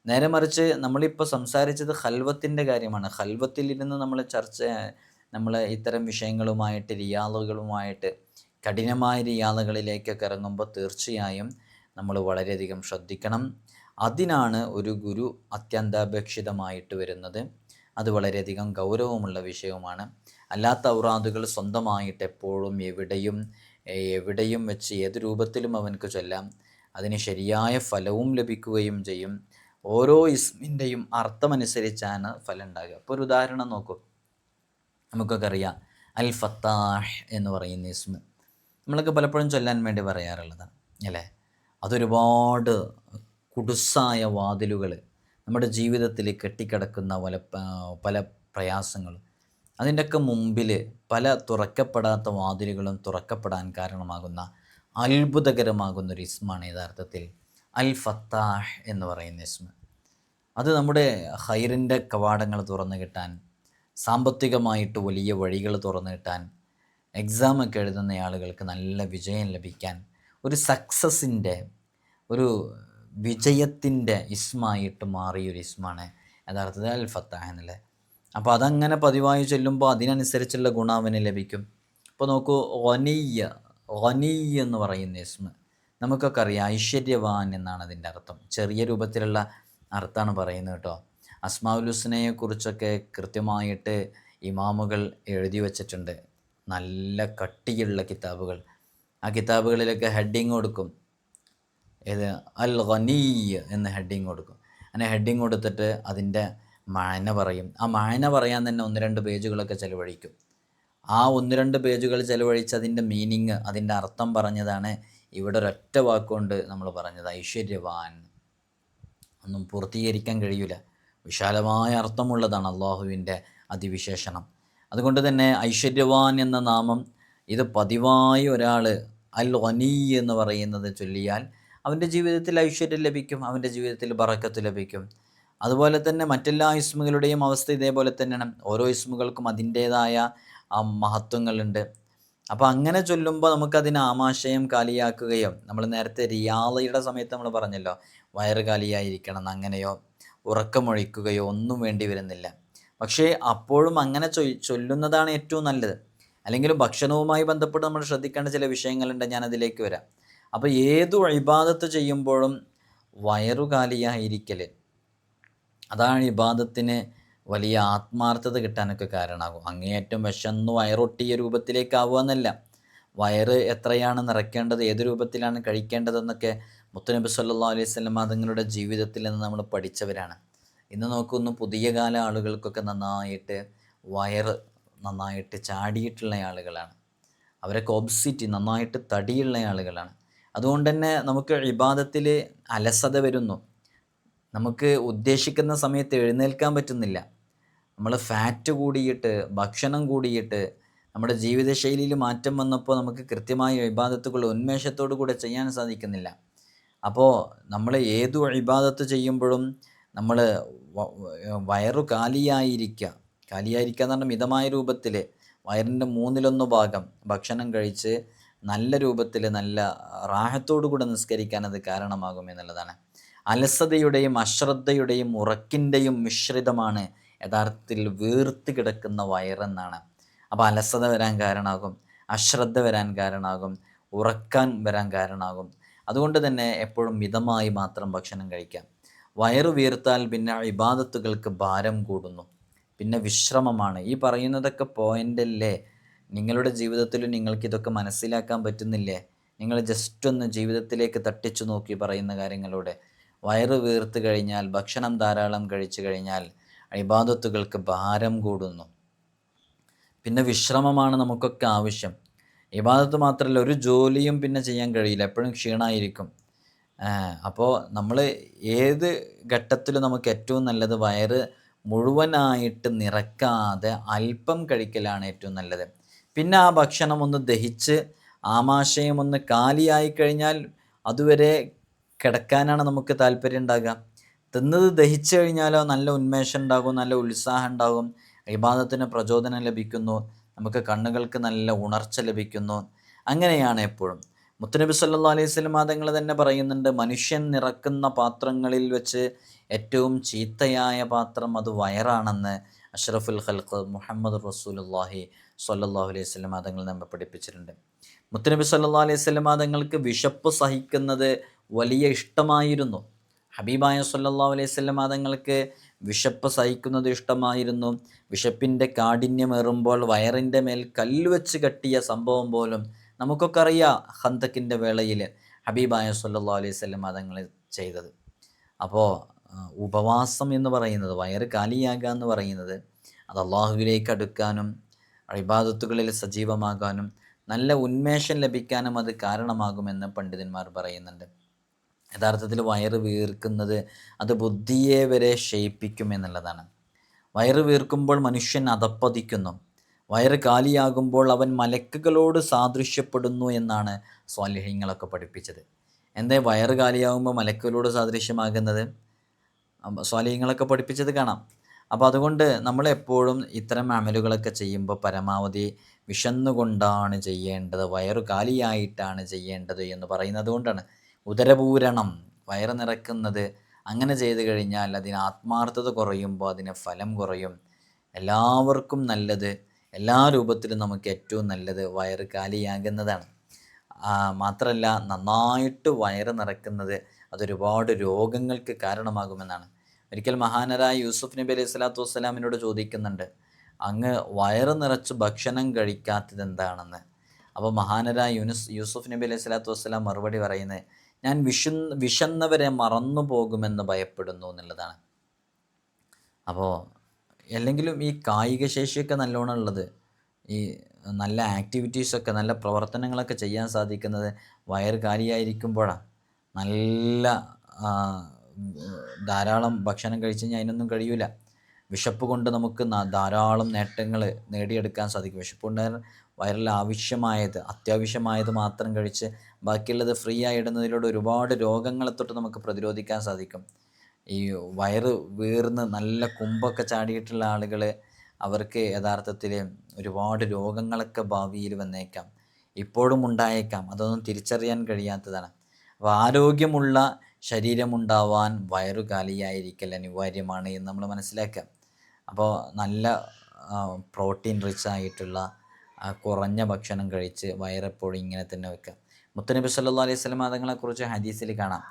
നേരെ മറിച്ച് നമ്മളിപ്പോൾ സംസാരിച്ചത് ഹൽവത്തിന്റെ കാര്യമാണ്. ഹൽവത്തിലിരുന്ന് നമ്മൾ ചർച്ച നമ്മൾ ഇത്തരം വിഷയങ്ങളുമായിട്ട് റിയാളുകളുമായിട്ട് കഠിനമായ റിയാളുകളിലേക്കൊക്കെ ഇറങ്ങുമ്പോൾ തീർച്ചയായും നമ്മൾ വളരെയധികം ശ്രദ്ധിക്കണം. അതിനാണ് ഒരു ഗുരു അത്യന്താപേക്ഷിതമായിട്ട് വരുന്നത്. അത് വളരെയധികം ഗൗരവമുള്ള വിഷയവുമാണ്. അല്ലാത്ത ഔറാദുകൾ സ്വന്തമായിട്ട് എപ്പോഴും എവിടെയും എവിടെയും വെച്ച് ഏത് രൂപത്തിലും അവനക്ക് ചൊല്ലാം. അതിന് ശരിയായ ഫലവും ലഭിക്കുകയും ചെയ്യും. ഓരോ ഇസ്മിന്റെയും അർത്ഥമനുസരിച്ചാണ് ഫലം ഉണ്ടാകുക അപ്പോൾ ഒരു ഉദാഹരണം നോക്കൂ. നമുക്കൊക്കെ അറിയാം. അൽ ഫത്താഹ് എന്ന് പറയുന്ന ഇസ്മ. നമ്മളൊക്കെ പലപ്പോഴും ചൊല്ലാൻ വേണ്ടി പറയാറുള്ളതാണ്. അല്ലേ? അതൊരുപാട് കുടുസായ വാതിലുകൾ നമ്മുടെ ജീവിതത്തിൽ കെട്ടിക്കിടക്കുന്ന പല പല പ്രയാസങ്ങൾ. അതിന്റെയൊക്കെ മുമ്പിൽ പല തുറക്കപ്പെടാത്ത വാതിലുകളും തുറക്കപ്പെടാൻ കാരണമാകുന്ന അത്ഭുതകരമാകുന്ന ഒരു ഇസ്മാണ് യഥാർത്ഥത്തിൽ അൽ ഫത്താഹ് എന്ന് പറയുന്ന ഇസ്മ. അത് നമ്മുടെ ഹൈറിന്റെ കവാടങ്ങൾ തുറന്നു കിട്ടാൻ സാമ്പത്തികമായിട്ട് വലിയ വഴികൾ തുറന്നു കിട്ടാൻ എക്സാമൊക്കെ എഴുതുന്ന ആളുകൾക്ക് നല്ല വിജയം ലഭിക്കാൻ ഒരു സക്സസിന്റെ ഒരു വിജയത്തിന്റെ ഇസ്മായിട്ട് മാറിയൊരു ഇസ്മാണ്. യഥാർത്ഥത്തിൽ അൽ ഫത്താഹ് എന്നുള്ളത് അപ്പോൾ അതങ്ങനെ പതിവായി ചെല്ലുമ്പോൾ അതിനനുസരിച്ചുള്ള ഗുണം അവന് ലഭിക്കും. ഇപ്പോൾ നോക്കൂ ഒനീയ ഒനീയ എന്ന് പറയുന്ന ഇസ്മ. നമുക്കൊക്കെ അറിയാം ഐശ്വര്യവാൻ എന്നാണ് അതിന്റെ അർത്ഥം. ചെറിയ രൂപത്തിലുള്ള അർത്ഥമാണ് പറയുന്നത് കേട്ടോ. അസ്മാഉൽ ഹുസ്നയെ കുറിച്ചൊക്കെ കൃത്യമായിട്ട് ഇമാമുകൾ എഴുതി വച്ചിട്ടുണ്ട്. നല്ല കട്ടിയുള്ള കിതാബുകൾ. ആ കിതാബുകളിലൊക്കെ ഹെഡിങ് കൊടുക്കും. അൽ ഖനീ എന്ന ഹെഡിങ് കൊടുക്കും. അങ്ങനെ ഹെഡിങ് കൊടുത്തിട്ട് അതിന്റെ മായന പറയും. ആ മായന പറയാൻ തന്നെ ഒന്ന് രണ്ട് പേജുകളൊക്കെ ചിലവഴിക്കും. ആ ഒന്ന് രണ്ട് പേജുകൾ ചിലവഴിച്ച് അതിന്റെ മീനിങ് അതിന്റെ അർത്ഥം പറഞ്ഞതാണ് ഇവിടെ ഒരൊറ്റ വാക്കുകൊണ്ട് നമ്മൾ പറഞ്ഞത്. ഐശ്വര്യവാൻ. ഒന്നും പൂർത്തീകരിക്കാൻ കഴിയൂല. വിശാലമായ അർത്ഥമുള്ളതാണ് അള്ളാഹുവിന്റെ അതിവിശേഷണം. അതുകൊണ്ട് തന്നെ ഐശ്വര്യവാൻ എന്ന നാമം ഇത് പതിവായി ഒരാൾ അൽ വനീ എന്ന് പറയുന്നത് ചൊല്ലിയാൽ അവന്റെ ജീവിതത്തിൽ ഐശ്വര്യം ലഭിക്കും അവന്റെ ജീവിതത്തിൽ ബറക്കത്ത് ലഭിക്കും. അതുപോലെ തന്നെ മറ്റെല്ലാ ഇസ്മുകളുടെയും അവസ്ഥ ഇതേപോലെ തന്നെയാണ്. ഓരോ ഇസ്മുകൾക്കും അതിന്റേതായ മഹത്വങ്ങളുണ്ട്. അപ്പോൾ അങ്ങനെ ചൊല്ലുമ്പോൾ നമുക്കതിന് ആമാശയം കാലിയാക്കുകയോ നമ്മൾ നേരത്തെ റിയാലയുടെ സമയത്ത് നമ്മൾ പറഞ്ഞല്ലോ വയറ് കാലിയായിരിക്കണം അങ്ങനെയോ ഉറക്കമൊഴിക്കുകയോ ഒന്നും വേണ്ടി വരുന്നില്ല. പക്ഷേ അപ്പോഴും അങ്ങനെ ചൊല്ലുന്നതാണ് ഏറ്റവും നല്ലത്. അല്ലെങ്കിൽ ഭക്ഷണവുമായി ബന്ധപ്പെട്ട് നമ്മൾ ശ്രദ്ധിക്കേണ്ട ചില വിഷയങ്ങളുണ്ട് ഞാൻ അതിലേക്ക് വരാം. അപ്പോൾ ഏതു ഇബാദത്ത് ചെയ്യുമ്പോഴും വയറുകാലിയായിരിക്കൽ അതാണ് ഇബാദത്തിന് വലിയ ആത്മാർത്ഥത കിട്ടാനൊക്കെ കാരണമാകും. അങ്ങേയറ്റം വിശന്നു വയറൊട്ടിയ രൂപത്തിലേക്കാവുക എന്നല്ല വയറ് എത്രയാണ് നിറയ്ക്കേണ്ടത് ഏത് രൂപത്തിലാണ് കഴിക്കേണ്ടതെന്നൊക്കെ മുത്തനബി സല്ലാ അലൈഹി സ്വലം അതുങ്ങളുടെ ജീവിതത്തിൽ നിന്ന് നമ്മൾ പഠിച്ചവരാണ്. ഇന്ന് നോക്കുന്നു പുതിയ കാല ആളുകൾക്കൊക്കെ നന്നായിട്ട് വയറ് നന്നായിട്ട് ചാടിയിട്ടുള്ള ആളുകളാണ്. അവരൊക്കെ ഒബ്സിറ്റി നന്നായിട്ട് തടിയുള്ള ആളുകളാണ്. അതുകൊണ്ട് തന്നെ നമുക്ക് ഇബാദത്തിൽ അലസത വരുന്നു. നമുക്ക് ഉദ്ദേശിക്കുന്ന സമയത്ത് എഴുന്നേൽക്കാൻ പറ്റുന്നില്ല. നമ്മൾ ഫാറ്റ് കൂടിയിട്ട് ഭക്ഷണം കൂടിയിട്ട് നമ്മുടെ ജീവിതശൈലിയിൽ മാറ്റം വന്നപ്പോൾ നമുക്ക് കൃത്യമായ ഇബാദത്തുകൾ ഉന്മേഷത്തോടു കൂടെ ചെയ്യാൻ സാധിക്കുന്നില്ല. അപ്പോൾ നമ്മൾ ഏതു ഇബാദത്ത് ചെയ്യുമ്പോഴും നമ്മൾ വയറു കാലിയായിരിക്കുക. കാലിയായിരിക്കുക എന്ന് പറഞ്ഞാൽ മിതമായ രൂപത്തിൽ വയറിന്റെ മൂന്നിലൊന്ന് ഭാഗം ഭക്ഷണം കഴിച്ച് നല്ല രൂപത്തിൽ നല്ല റാഹത്തോടു കൂടെ നിസ്കരിക്കാൻ അത് കാരണമാകും എന്നുള്ളതാണ്. അലസതയുടെയും അശ്രദ്ധയുടെയും ഉറക്കിന്റെയും മിശ്രിതമാണ് യഥാർത്ഥത്തിൽ വീർത്ത് കിടക്കുന്ന വയറെന്നാണ്. അപ്പോൾ അലസത വരാൻ കാരണമാകും അശ്രദ്ധ വരാൻ കാരണമാകും ഉറക്കാൻ വരാൻ കാരണമാകും. അതുകൊണ്ട് തന്നെ എപ്പോഴും മിതമായി മാത്രം ഭക്ഷണം കഴിക്കാം. വയറ് വീർത്താൽ പിന്നെ ഇബാദത്തുകൾക്ക് ഭാരം കൂടുന്നു. പിന്നെ വിശ്രമമാണ്. ഈ പറയുന്നതൊക്കെ പോയിന്റല്ലേ നിങ്ങളുടെ ജീവിതത്തിൽ നിങ്ങൾക്ക് ഇതൊക്കെ മനസ്സിലാക്കാൻ പറ്റുന്നില്ലേ? നിങ്ങൾ ജസ്റ്റ് ഒന്ന് ജീവിതത്തിലേക്ക് തട്ടിച്ചു നോക്കി പറയുന്ന കാര്യങ്ങളോടെ. വയറ് വീർത്ത് കഴിഞ്ഞാൽ ഭക്ഷണം ധാരാളം കഴിച്ചു കഴിഞ്ഞാൽ ഇബാദത്തുകൾക്ക് ഭാരം കൂടുന്നു. പിന്നെ വിശ്രമമാണ് നമുക്കൊക്കെ ആവശ്യം. ഇബാദത്ത് മാത്രമല്ല ഒരു ജോലിയും പിന്നെ ചെയ്യാൻ കഴിയില്ല. എപ്പോഴും ക്ഷീണമായിരിക്കും അപ്പോൾ നമ്മൾ ഏത് ഘട്ടത്തിലും നമുക്ക് ഏറ്റവും നല്ലത് വയറ് മുഴുവനായിട്ട് നിറക്കാതെ അല്പം കഴിക്കലാണ് ഏറ്റവും നല്ലത്. പിന്നെ ആ ഭക്ഷണം ഒന്ന് ദഹിച്ച് ആമാശയം ഒന്ന് കാലിയായി കഴിഞ്ഞാൽ അതുവരെ കിടക്കാനാണ് നമുക്ക് താല്പര്യം ഉണ്ടാകുക. തിന്നത് ദഹിച്ചു കഴിഞ്ഞാലോ നല്ല ഉന്മേഷം ഉണ്ടാകും നല്ല ഉത്സാഹം ഉണ്ടാകും ഇബാദത്തിന് പ്രചോദനം ലഭിക്കുന്നു നമുക്ക് കണ്ണുകൾക്ക് നല്ല ഉണർച്ച ലഭിക്കുന്നു. അങ്ങനെയാണ് എപ്പോഴും. മുത്തനബി സല്ലാ അലൈഹി സ്വലം തങ്ങൾ തന്നെ പറയുന്നുണ്ട് മനുഷ്യൻ നിറക്കുന്ന പാത്രങ്ങളിൽ വെച്ച് ഏറ്റവും ചീത്തയായ പാത്രം അത് വയറാണെന്ന് അഷ്റഫുൽ ഖൽഖ് മുഹമ്മദ് റസൂലുല്ലാഹി സല്ലാഹു അലൈഹി സ്വലം തങ്ങൾ നമ്മെ പഠിപ്പിച്ചിട്ടുണ്ട്. മുത്തനബി സല്ലാ അലൈഹി സ്വലം തങ്ങൾക്ക് വിശപ്പ് സഹിക്കുന്നത് വലിയ ഇഷ്ടമായിരുന്നു. ഹബീബായ സല്ലാ അലൈഹി സ്വലം തങ്ങൾക്ക് വിശപ്പ് സഹിക്കുന്നത് ഇഷ്ടമായിരുന്നു. വിശപ്പിന്റെ കാഠിന്യമേറുമ്പോൾ വയറിന്റെ മേൽ കല്ലുവെച്ച് കെട്ടിയ സംഭവം പോലും നമുക്കൊക്കെ അറിയാം ഹന്തക്കിന്റെ വേളയിൽ ഹബീബായ സല്ലാ അലൈഹി സ്വലം ചെയ്തത്. അപ്പോൾ ഉപവാസം എന്ന് പറയുന്നത് വയറ് കാലിയാകുക എന്ന് പറയുന്നത് അത് അള്ളാഹുവിലേക്ക് അടുക്കാനും ഇബാദത്തുകളിൽ സജീവമാകാനും നല്ല ഉന്മേഷം ലഭിക്കാനും അത് കാരണമാകുമെന്ന് പണ്ഡിതന്മാർ പറയുന്നുണ്ട്. യഥാർത്ഥത്തിൽ വയറ് വീർക്കുന്നത് അത് ബുദ്ധിയെ വരെ ക്ഷയിപ്പിക്കും എന്നുള്ളതാണ്. വയറ് വീർക്കുമ്പോൾ മനുഷ്യൻ അതപ്പതിക്കുന്നു. വയറ് കാലിയാകുമ്പോൾ അവൻ മലക്കുകളോട് സാദൃശ്യപ്പെടുന്നു എന്നാണ് സ്വാലിഹ്യങ്ങളൊക്കെ പഠിപ്പിച്ചത്. എന്തേ വയറ് കാലിയാകുമ്പോൾ മലക്കുകളോട് സാദൃശ്യമാകുന്നത്? സ്വാലിഹ്യങ്ങളൊക്കെ പഠിപ്പിച്ചത് കാണാം. അപ്പോൾ അതുകൊണ്ട് നമ്മളെപ്പോഴും ഇത്തരം അമലുകളൊക്കെ ചെയ്യുമ്പോൾ പരമാവധി വിശന്നുകൊണ്ടാണ് ചെയ്യേണ്ടത് വയറു കാലിയായിട്ടാണ് ചെയ്യേണ്ടത് എന്ന് പറയുന്നത് കൊണ്ടാണ്. ഉദരപൂരണം വയറ് നിറക്കുന്നത് അങ്ങനെ ചെയ്തു കഴിഞ്ഞാൽ അതിന് ആത്മാർത്ഥത കുറയുമ്പോൾ അതിന് ഫലം കുറയും. എല്ലാവർക്കും നല്ലത് എല്ലാ രൂപത്തിലും നമുക്ക് ഏറ്റവും നല്ലത് വയറ് കാലിയാകുന്നതാണ്. മാത്രമല്ല നന്നായിട്ട് വയറ് നിറക്കുന്നത് അതൊരുപാട് രോഗങ്ങൾക്ക് കാരണമാകുമെന്നാണ്. ഒരിക്കൽ മഹാനരായ യൂസുഫ് നബി അലൈഹി സ്വലാത്തു വസ്സലാമിനോട് ചോദിക്കുന്നുണ്ട് അങ്ങ് വയറ് നിറച്ച് ഭക്ഷണം കഴിക്കാത്തത് എന്താണെന്ന്? അപ്പോൾ മഹാനരായ യൂനുസ് യൂസുഫ് നബി അലൈഹി സ്വലാത്തു വസ്സലാം മറുപടി പറയുന്നത് ഞാൻ വിഷു വിശന്നവരെ മറന്നു പോകുമെന്ന് ഭയപ്പെടുന്നു എന്നുള്ളതാണ്. അപ്പോൾ അല്ലെങ്കിലും ഈ കായിക ശേഷിയൊക്കെ നല്ലോണം ഉള്ളത് ഈ നല്ല ആക്ടിവിറ്റീസൊക്കെ നല്ല പ്രവർത്തനങ്ങളൊക്കെ ചെയ്യാൻ സാധിക്കുന്നത് വയർ കാലിയായിരിക്കുമ്പോഴാണ്. നല്ല ധാരാളം ഭക്ഷണം കഴിച്ച് കഴിഞ്ഞാൽ അതിനൊന്നും കഴിയൂല. വിശപ്പ് കൊണ്ട് നമുക്ക് ധാരാളം നേട്ടങ്ങൾ നേടിയെടുക്കാൻ സാധിക്കും. വിശപ്പ് കൊണ്ട് വയറിൽ ആവശ്യമായത് അത്യാവശ്യമായത് മാത്രം കഴിച്ച് ബാക്കിയുള്ളത് ഫ്രീ ആയി ഇടുന്നതിലൂടെ ഒരുപാട് രോഗങ്ങളെ തൊട്ട് നമുക്ക് പ്രതിരോധിക്കാൻ സാധിക്കും. ഈ വയറ് വീർന്ന് നല്ല കുമ്പൊക്കെ ചാടിയിട്ടുള്ള ആളുകൾ അവർക്ക് യഥാർത്ഥത്തിൽ ഒരുപാട് രോഗങ്ങളൊക്കെ ഭാവിയിൽ വന്നേക്കാം. ഇപ്പോഴും ഉണ്ടായേക്കാം. അതൊന്നും തിരിച്ചറിയാൻ കഴിയാത്തതാണ്. അപ്പോൾ ആരോഗ്യമുള്ള ശരീരമുണ്ടാവാൻ വയറു കാലിയായിരിക്കൽ അനിവാര്യമാണ് എന്ന് നമ്മൾ മനസ്സിലാക്കുക. അപ്പോൾ നല്ല പ്രോട്ടീൻ റിച്ച് ആയിട്ടുള്ള കുറഞ്ഞ ഭക്ഷണം കഴിച്ച് വയറെപ്പോഴും ഇങ്ങനെ തന്നെ വെക്കുക. മുത്തനബി സല്ലാ അലൈഹി സ്വലം മതങ്ങളെക്കുറിച്ച് ഹദീസിൽ കാണാം.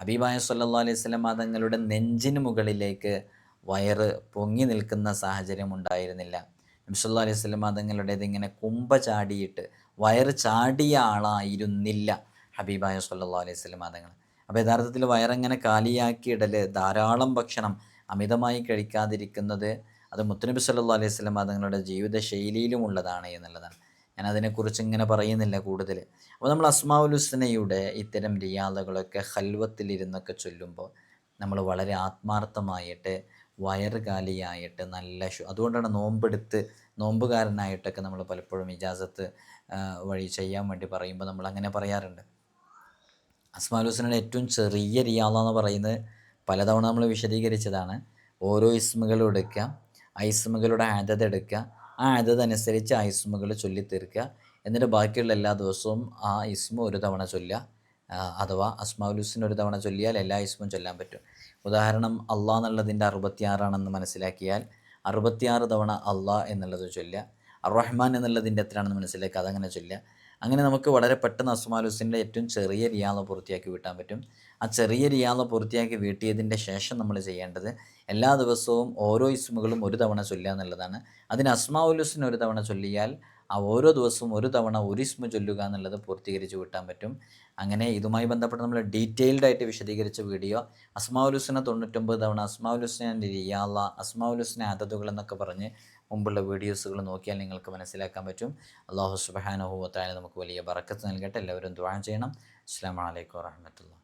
ഹബീബായ സല്ലാ അലൈഹി സ്വലം തങ്ങളുടെ നെഞ്ചിന് മുകളിലേക്ക് വയറ് പൊങ്ങി നിൽക്കുന്ന സാഹചര്യം ഉണ്ടായിരുന്നില്ല. നബ്സല്ലാ അലൈഹി സ്വലം മതങ്ങളുടേത് ഇങ്ങനെ കുമ്പ ചാടിയിട്ട് വയറ് ചാടിയ ആളായിരുന്നില്ല ഹബീബായ സല്ലാ അലൈഹി സ്വലം തങ്ങൾ അപ്പോൾ യഥാർത്ഥത്തിൽ വയറങ്ങനെ കാലിയാക്കിയിടൽ ധാരാളം ഭക്ഷണം അമിതമായി കഴിക്കാതിരിക്കുന്നത് അത് മുത്തനബി സല്ലാ അലൈഹി സ്വലം തങ്ങളുടെ ജീവിത ശൈലിയിലും ഉള്ളതാണ് എന്നുള്ളതാണ്. ഞാൻ അതിനെക്കുറിച്ച് ഇങ്ങനെ പറയുന്നില്ല കൂടുതൽ. അപ്പോൾ നമ്മൾ അസ്മാഉൽ ഹുസ്നയുടെ ഇത്തരം റിയാദകളൊക്കെ ഹൽവത്തിലിരുന്നൊക്കെ ചൊല്ലുമ്പോൾ നമ്മൾ വളരെ ആത്മാർത്ഥമായിട്ട് വയറ് കാലിയായിട്ട് നല്ല ശു അതുകൊണ്ടാണ് നോമ്പെടുത്ത് നോമ്പുകാരനായിട്ടൊക്കെ നമ്മൾ പലപ്പോഴും ഇജാസത്ത് വഴി ചെയ്യാൻ വേണ്ടി പറയുമ്പോൾ നമ്മൾ അങ്ങനെ പറയാറുണ്ട്. അസ്മാൽ ഹുസ്നയുടെ ഏറ്റവും ചെറിയ റിയാള എന്ന് പറയുന്നത് പലതവണ നമ്മൾ വിശദീകരിച്ചതാണ്. ഓരോ ഇസ്മുകളും എടുക്കുക ആ ഇസ്മുകളുടെ എടുക്കുക ആ ആദത് അനുസരിച്ച് ആ ഇസ്മുകൾ ചൊല്ലി തീർക്കുക എന്നിട്ട് ബാക്കിയുള്ള എല്ലാ ദിവസവും ആ ഇസ്മു ഒരു തവണ ചൊല്ലുക അഥവാ അസ്മാഉൽ ഹുസ്ന ഒരു തവണ ചൊല്ലിയാൽ എല്ലാ ഇസ്മും ചൊല്ലാൻ പറ്റും. ഉദാഹരണം അള്ളാഹ് എന്നുള്ളതിന്റെ അറുപത്തിയാറാണെന്ന് മനസ്സിലാക്കിയാൽ അറുപത്തിയാറ് തവണ അള്ളാഹ് എന്നുള്ളത് ചൊല്ലുക അറഹ്മാൻ എന്നുള്ളതിന്റെ എത്രയാണെന്ന് മനസ്സിലാക്കുക അതങ്ങനെ ചൊല്ലുക. അങ്ങനെ നമുക്ക് വളരെ പെട്ടെന്ന് അസ്മാലുസിന്റെ ഏറ്റവും ചെറിയ റിയാള പൂർത്തിയാക്കി വീട്ടാൻ പറ്റും. ആ ചെറിയ റിയാള പൂർത്തിയാക്കി വീട്ടിയതിന്റെ ശേഷം നമ്മൾ ചെയ്യേണ്ടത് എല്ലാ ദിവസവും ഓരോ ഇസ്മുകളും ഒരു തവണ ചൊല്ലുക എന്നുള്ളതാണ്. അതിന് അസ്മാഉൽ ഹുസ്ന ഒരു തവണ ചൊല്ലിയാൽ ആ ഓരോ ദിവസവും ഒരു തവണ ഒരു ഇസ്മു ചൊല്ലുക എന്നുള്ളത് പൂർത്തീകരിച്ച് വിട്ടാൻ പറ്റും. അങ്ങനെ ഇതുമായി ബന്ധപ്പെട്ട് നമ്മൾ ഡീറ്റെയിൽഡ് ആയിട്ട് വിശദീകരിച്ച വീഡിയോ അസ്മാഉൽ ഹുസ്ന തൊണ്ണൂറ്റൊമ്പത് തവണ അസ്മാഉൽ റിയാല അസ്മാവുലുസിനെ അതതുകൾ എന്നൊക്കെ പറഞ്ഞ് മുമ്പുള്ള വീഡിയോസുകൾ നോക്കിയാൽ നിങ്ങൾക്ക് മനസ്സിലാക്കാൻ പറ്റും. അള്ളാഹു സുബാനഹുവത്തായ നമുക്ക് വലിയ ബറക്കത്ത് നൽകട്ടെ. എല്ലാവരും ദ്വാരം ചെയ്യണം. അസ്സാം വലൈക്കും വാഹമത്തുള്ള